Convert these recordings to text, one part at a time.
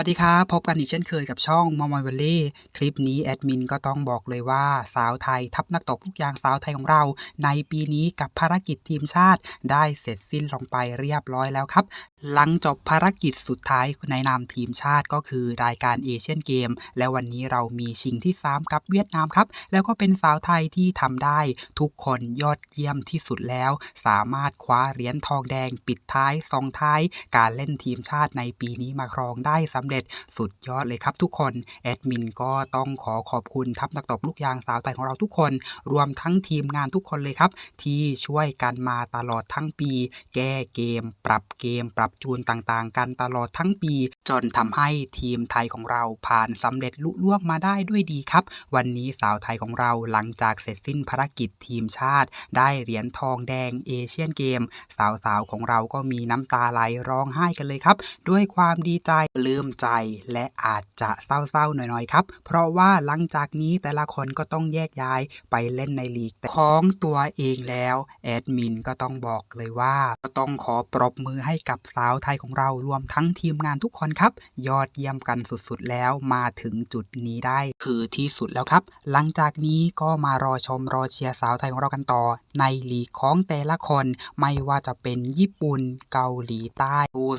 วัสดีครับ พบกันอีกเช่นเคยกับช่องมอมอยวัลเล่คลิปนี้แอดมินก็ต้องบอกเลยว่าสาวไทย ทัพนักตบลูกยางสาวไทยของเรา ในปีนี้กับภารกิจทีมชาติได้เสร็จสิ้นลงไปเรียบร้อยแล้วครับ หลังจบภารกิจสุดท้ายในนามทีมชาติก็คือรายการเอเชียนเกม และวันนี้เรามีชิงที่ 3 กับเวียดนามครับ แล้วก็เป็นสาวไทยที่ทำได้ทุกคนยอดเยี่ยมที่สุดแล้ว สามารถคว้าเหรียญทองแดงปิดท้ายสองท้าย การเล่นทีมชาติในปีนี้มาครองได้สำเร็จสุดยอดเลยครับทุกคนแอดมินก็ต้องขอขอบคุณทัพนักตบลูกยางสาวไทยของเราทุกคน รวมทั้งทีมงานทุกคนเลยครับ ที่ช่วยกันมาตลอดทั้งปี แก้เกม ปรับเกม ปรับจูนต่างๆ กันตลอดทั้งปี จนทำให้ทีมไทยของเราผ่านสำเร็จลุล่วงมาได้ด้วยดีครับ วันนี้สาวไทยของเราหลังจากเสร็จสิ้นภารกิจทีมชาติ ได้เหรียญทองแดงเอเชียนเกม สาวๆของเราก็มีน้ำตาไหลร้องไห้กันเลยครับ ด้วยความดีใจลืมใจและอาจจะเศร้าๆหน่อยๆครับ เพราะว่าหลังจากนี้แต่ละคนก็ต้องแยกย้ายไปเล่นในลีกของตัวเองแล้วแอดมินก็ต้องบอกเลยว่าก็ต้องขอปรบมือให้กับสาวไทยของเรารวมทั้งทีมงานทุกคนครับ ยอดเยี่ยมกันสุดๆแล้วมาถึงจุดนี้ได้ คือที่สุดแล้วครับ หลังจากนี้ก็มารอชมรอเชียร์สาวไทยของเรากันต่อ ในลีกของแต่ละคน ไม่ว่าจะเป็นญี่ปุ่นเกาหลีใต้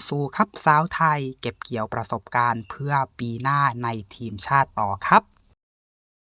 สู้ๆครับสาวไทย เก็บเกี่ยวประสบบการณ์เพื่อปีหน้าในทีมชาติต่อครับ